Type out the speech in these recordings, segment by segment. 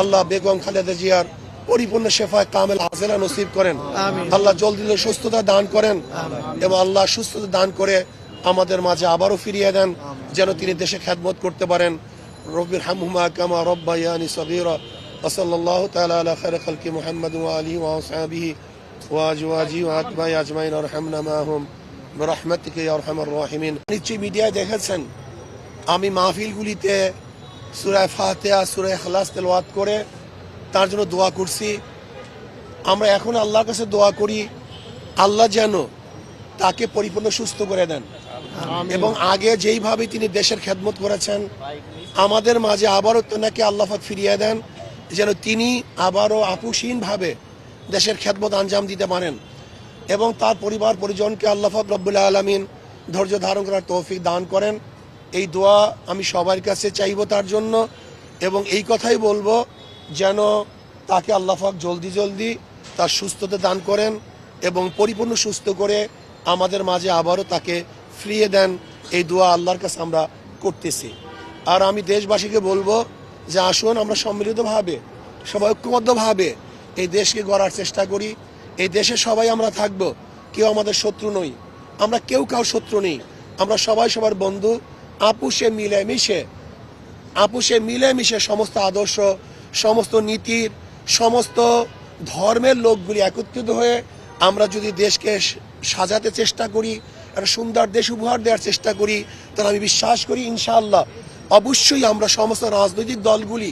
আল্লাহ বেগম খালেদা জিয়ার পরিপূর্ণ শেফায় কামেল হাজেলা নসিব করেন। আল্লাহ জলদি সুস্থতা দান করেন এবং আল্লাহ সুস্থতা দান করে আমাদের মাঝে আবারও ফিরিয়ে দেন যেন তিনি দেশে খ্যাতমত করতে পারেন। রবির হামহুমা কামা রব্বাইয়ানি সবির ওসল্লাহ তালা খৈর খালকি মোহাম্মদ আলী ওয়াসাবি ওয়াজওয়াজি ওয়াতবাই আজমাইন রহমনামাহম রহমতকে রহমান রহিমিন। নিশ্চয়ই মিডিয়ায় দেখেছেন আমি মাহফিলগুলিতে সুরায় ফাতেহা সুরায় খালাস তেলাওয়াত করে তার জন্য দোয়া করছি। আমরা এখন আল্লাহর কাছে দোয়া করি আল্লাহ যেন তাকে পরিপূর্ণ সুস্থ করে দেন। এবং আগে যেইভাবে তিনি দেশের খেদমত করেছেন আমাদের মাঝে আবারও তেনাকে আল্লাহ পাক ফিরিয়ে দেন যেন তিনি আবারও আপুসীনভাবে দেশের খেদমত আঞ্জাম দিতে পারেন। এবং তার পরিবার পরিজনকে আল্লাহ পাক রব্বুল্লাহ আলমিন ধৈর্য ধারণ করার তৌফিক দান করেন। এই দোয়া আমি সবার কাছে চাইব তার জন্য এবং এই কথাই বলব যেন তাকে আল্লাহ পাক জলদি জলদি তার সুস্থতা দান করেন এবং পরিপূর্ণ সুস্থ করে আমাদের মাঝে আবারও তাকে ফিরিয়ে দেন। এই দোয়া আল্লাহর কাছে আমরা করতেছি। আর আমি দেশবাসীকে বলব যে আসুন আমরা সম্মিলিতভাবে, সবাই ঐক্যবদ্ধভাবে এই দেশকে গড়ার চেষ্টা করি। এই দেশে সবাই আমরা থাকব, কেউ আমাদের শত্রু নই। আমরা কেউ কাউ শত্রু নেই। আমরা সবাই সবার বন্ধু। আপুষে মিলে মিশে, আপুষে মিলেমিশে সমস্ত আদর্শ, সমস্ত নীতির সমস্ত ধর্মের লোকগুলি একত্রিত হয়ে আমরা যদি দেশকে সাজাতে চেষ্টা করি, একটা সুন্দর দেশ উপহার দেওয়ার চেষ্টা করি, তাহলে আমি বিশ্বাস করি ইনশাআল্লাহ অবশ্যই আমরা সমস্ত রাজনৈতিক দলগুলি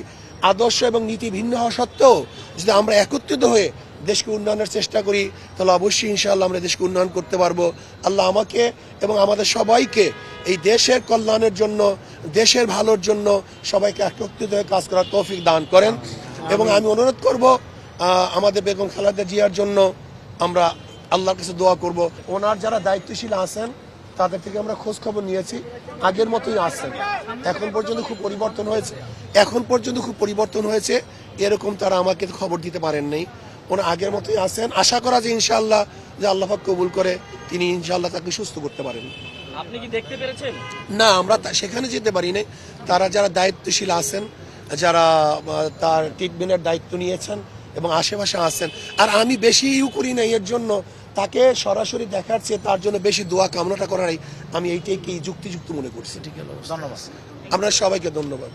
আদর্শ এবং নীতি ভিন্ন হওয়া সত্ত্বেও যদি আমরা একত্রিত হয়ে দেশকে উন্নয়নের চেষ্টা করি, তাহলে অবশ্যই ইনশাআল্লাহ আমরা দেশকে উন্নয়ন করতে পারব। আল্লাহ আমাকে এবং আমাদের সবাইকে এই দেশের কল্যাণের জন্য, দেশের ভালোর জন্য সবাইকে একত্রিত হয়ে কাজ করার তৌফিক দান করেন। এবং আমি অনুরোধ করব আমাদের বেগম খালেদা জিয়ার জন্য আমরা আল্লাহর কাছে দোয়া করব। ওনার যারা দায়িত্বশীল আছেন, তাদের থেকে আমরা খোঁজ খবর নিয়েছি। আগের মতোই আছেন। এখন পর্যন্ত খুব পরিবর্তন হয়েছে। এখন পর্যন্ত খুব পরিবর্তন হয়েছে। এরকম তারা আমাকে খবর দিতে পারেন নাই। ওনা আগের মতোই আছেন। আশা করা যে ইনশাআল্লাহ যে আল্লাহ কবুল করে, তিনি ইনশাআল্লাহ তাকে সুস্থ করতে পারেন। আপনি কি দেখতে পেরেছেন? না আমরা সেখানে যেতে পারি নাই। তারা যারা দায়িত্বশীল আছেন যারা তার ট্রিটমেন্টের দায়িত্ব নিয়েছেন এবং আশেপাশে আছেন আর আমি বেশি ইউ করি না এর জন্য তাকে সরাসরি দেখার চেয়ে তার জন্য বেশি দোয়া কামনাটা করারই আমি এইটাই কি যুক্তিযুক্ত মনে করছি? ঠিক আছে ধন্যবাদ। আপনার সবাইকে ধন্যবাদ।